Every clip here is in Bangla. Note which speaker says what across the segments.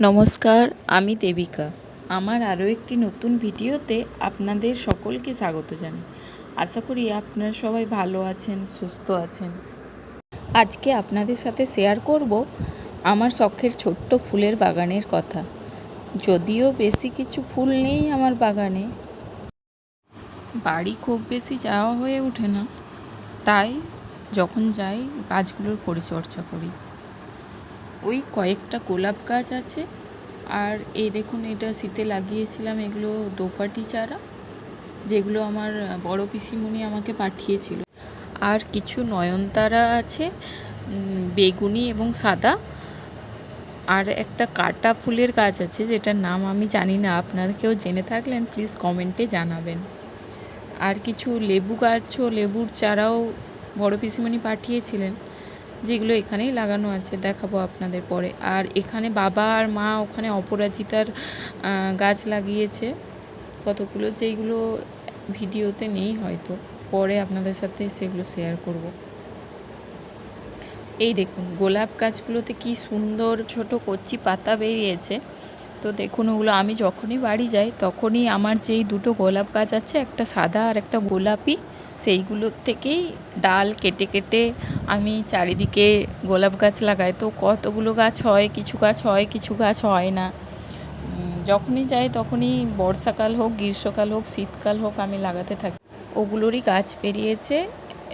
Speaker 1: নমস্কার, আমি দেবিকা। আমার আরও একটি নতুন ভিডিওতে আপনাদের সকলকে স্বাগত জানাই। আশা করি আপনারা সবাই ভালো আছেন, সুস্থ আছেন। আজকে আপনাদের সাথে শেয়ার করব আমার শখের ছোট্ট ফুলের বাগানের কথা। যদিও বেশি কিছু ফুল নেই আমার বাগানে। বাড়ি খুব বেশি যাওয়া হয়ে ওঠে না। তাই যখন যাই গাছগুলোর পরিচর্যা করি। ওই কয়েকটা গোলাপ গাছ আছে। আর এই দেখুন, এটা শীতে লাগিয়েছিলাম এগুলো দোপাটি চারা, যেগুলো আমার বড় পিসিমণি আমাকে পাঠিয়েছিল। আর কিছু নয়নতারা আছে বেগুনি এবং সাদা। আর একটা কাটা ফুলের গাছ আছে, যেটার নাম আমি জানি না, আপনারা কেউ জেনে থাকলেন প্লিজ কমেন্টে জানাবেন। আর কিছু লেবু গাছও, লেবুর চারাও বড় পিসিমণি পাঠিয়েছিলেন। যেগুলো এখানেই লাগানো আছে, দেখাবো আপনাদের পরে। আর এখানে বাবা আর মা ওখানে অপরাজিতার গাছ লাগিয়েছে কতগুলো, যেইগুলো ভিডিওতে নেই হয়তো। পরে আপনাদের সাথে সেগুলো শেয়ার করব। এই দেখুন, গোলাপ গাছগুলোতে কি সুন্দর ছোট কচি পাতা বেরিয়েছে। তো দেখুন ওগুলো, আমি যখনই বাড়ি যাই তখনই আমার যেই দুটো গোলাপ গাছ আছে, একটা সাদা আর একটা গোলাপি। সেইগুলোর থেকেই ডাল কেটে কেটে আমি চারিদিকে গোলাপ গাছ লাগাই। তো কতগুলো গাছ হয়, কিছু গাছ হয়, কিছু গাছ হয় না। যখনই যাই তখনই বর্ষাকাল হোক, গ্রীষ্মকাল হোক, শীতকাল হোক আমি লাগাতে থাকি। ওগুলোরই গাছ বেরিয়েছে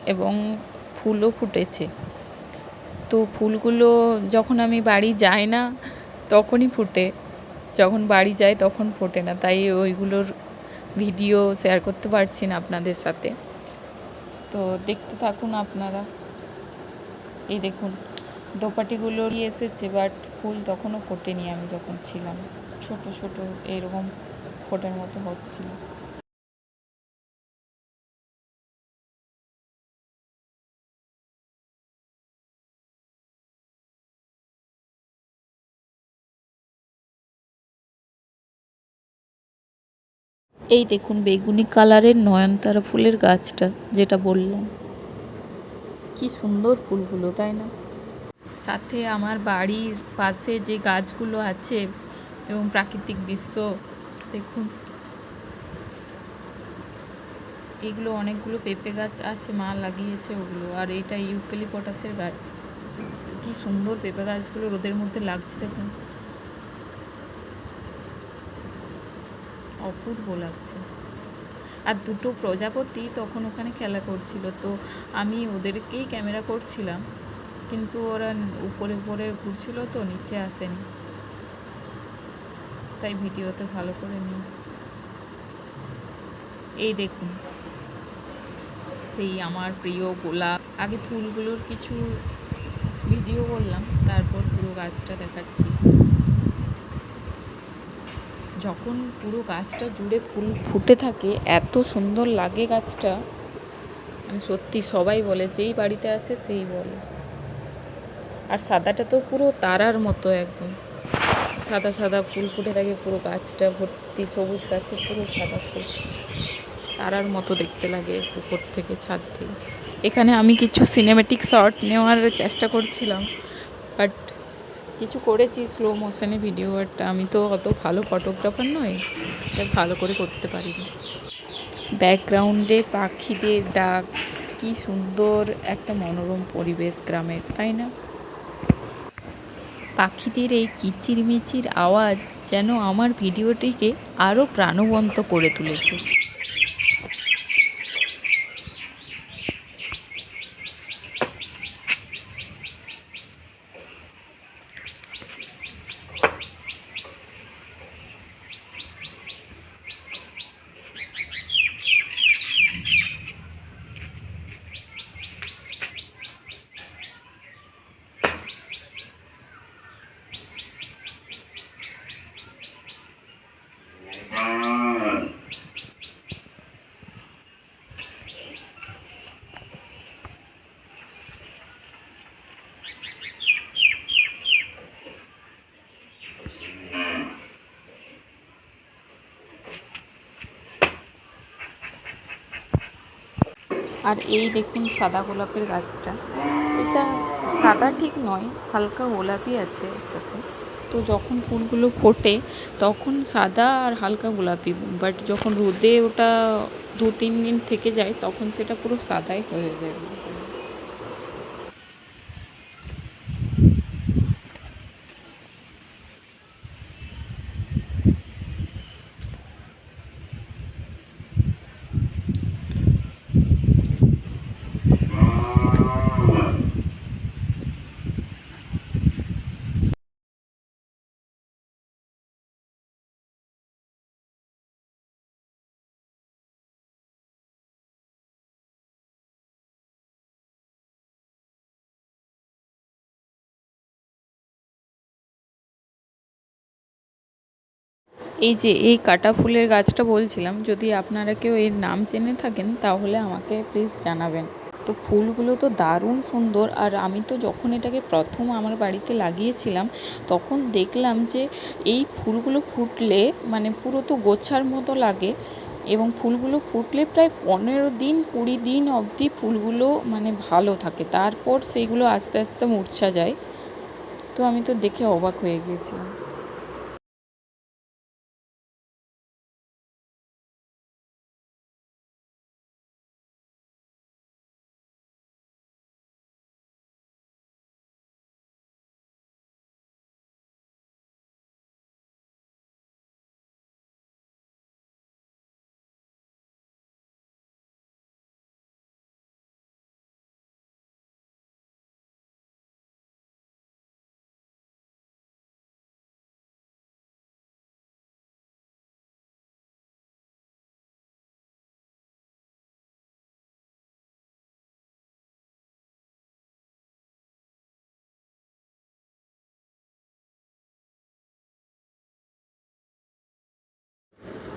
Speaker 1: এবং ফুলও ফুটেছে। তো ফুলগুলো যখন আমি বাড়ি যাই না তখনই ফুটে। যখন বাড়ি যাই তখন ফোটে না। তাই ওইগুলোর ভিডিও শেয়ার করতে পারছি না আপনাদের সাথে। তো দেখতে থাকুন আপনারা। এই দেখুন, দোপাটিগুলো এসেছে বাট ফুল তখনও ফোটেনি আমি যখন ছিলাম। ছোট ছোট, এরকম ফোটার মতো হচ্ছিল। এই দেখুন, বেগুনি কালারের নয়নতারা ফুলের গাছটা, যেটা বললাম। কি সুন্দর ফুলগুলো, তাই না? সাথে আমার বাড়ির পাশে যে গাছগুলো আছে এবং প্রাকৃতিক দৃশ্য, দেখুন। এগুলো অনেকগুলো পেঁপে গাছ আছে, মা লাগিয়েছে ওগুলো, আর এটা ইউক্যালিপটাসের গাছ। তো কি সুন্দর পেঁপে গাছগুলো রোদের মধ্যে লাগছে, দেখুন। অপূর্ব লাগছে। আর দুটো প্রজাপতি তখন ওখানে খেলা করছিল, তো আমি ওদেরকেই ক্যামেরা করছিলাম, কিন্তু ওরা উপরে উপরে ঘুরছিল তো, নিচে আসেনি। তাই ভিডিওতে ভালো করে নিই। এই দেখুন, সেই আমার প্রিয় গোলাপ। আগে ফুলগুলোর কিছু ভিডিও করলাম, তারপর পুরো গাছটা দেখাচ্ছি। যখন পুরো গাছটা জুড়ে ফুল ফুটে থাকে, এত সুন্দর লাগে গাছটা। মানে সত্যি সবাই বলে, যেই বাড়িতে আসে সেই বলে। আর সাদাটা তো পুরো তারার মতো একদম। সাদা সাদা ফুল ফুটে থাকে, পুরো গাছটা ভর্তি, সবুজ গাছে পুরো সাদা ফুল। তারার মতো দেখতে লাগে উপর থেকে, ছাদ থেকে। এখানে আমি কিছু সিনেমেটিক শট নেওয়ার চেষ্টা করছিলাম বাট কিছু করেছি স্লো মোশনে ভিডিও বাট আমি তো অত ভালো ফটোগ্রাফার নই, তাই ভালো করে করতে পারিনি। ব্যাকগ্রাউন্ডে পাখিদের ডাক, কি সুন্দর একটা মনোরম পরিবেশ গ্রামের, তাই না? পাখিদের এই কিচিরমিচির আওয়াজ যেন আমার ভিডিওটিকে আরও প্রাণবন্ত করে তুলেছে। আর এই দেখুন সাদা গোলাপের গাছটা। এটা সাদা ঠিক নয়, হালকা গোলাপি আছে সাথে। তো যখন ফুলগুলো ফোটে, তখন সাদা আর হালকা গোলাপি বাট যখন রোদে ওটা দু তিন দিন থেকে যায়, তখন সেটা পুরো সাদাই হয়ে যায়। এই যে এই কাটা ফুলের গাছটা বলছিলাম, যদি আপনারা কেউ এর নাম জেনে থাকেন, তাহলে আমাকে প্লিজ জানাবেন। তো ফুলগুলো তো দারুণ সুন্দর, আর আমি তো যখন এটাকে প্রথম আমার বাড়িতে লাগিয়েছিলাম, তখন দেখলাম যে এই ফুলগুলো ফুটলে মানে পুরো তো গোছার মতো লাগে, এবং ফুলগুলো ফুটলে প্রায় পনেরো দিন, কুড়ি দিন অবধি ফুলগুলো মানে ভালো থাকে। তারপর সেইগুলো আস্তে আস্তে মূর্ছা যায়। তো আমি তো দেখে অবাক হয়ে গিয়েছিলাম।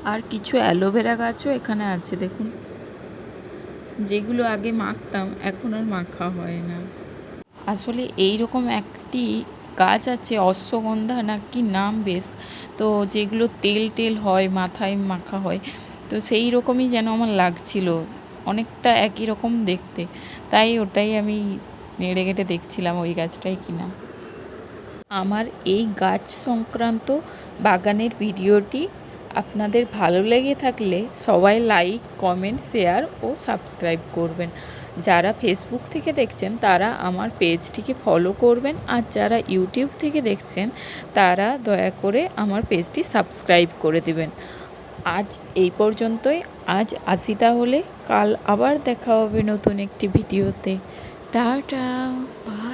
Speaker 1: আর কিছু অ্যালোভেরা গাছও এখানে আছে, দেখুন। যেগুলো আগে মাখতাম, এখন আর মাখা হয় না। আসলে এই রকম একটি গাছ আছে, অশ্বগন্ধা না কি নাম বেশ, তো যেগুলো তেল টেল হয়, মাথায় মাখা হয়, তো সেই রকমই যেন আমার লাগছিল, অনেকটা একই রকম দেখতে। তাই ওটাই আমি নেড়ে গেটে দেখছিলাম ওই গাছটাই কিনা। আমার এই গাছ সংক্রান্ত বাগানের ভিডিওটি আপনাদের ভালো লেগে থাকলে সবাই লাইক কমেন্ট শেয়ার ও সাবস্ক্রাইব করবেন। যারা ফেসবুক থেকে দেখছেন, তারা আমার পেজটিকে ফলো করবেন। আর যারা ইউটিউব থেকে দেখছেন, তারা দয়া করে আমার পেজটি সাবস্ক্রাইব করে দেবেন। আজ এই পর্যন্তই। আজ আসি তাহলে। কাল আবার দেখা হবে নতুন একটি ভিডিওতে। Tata bye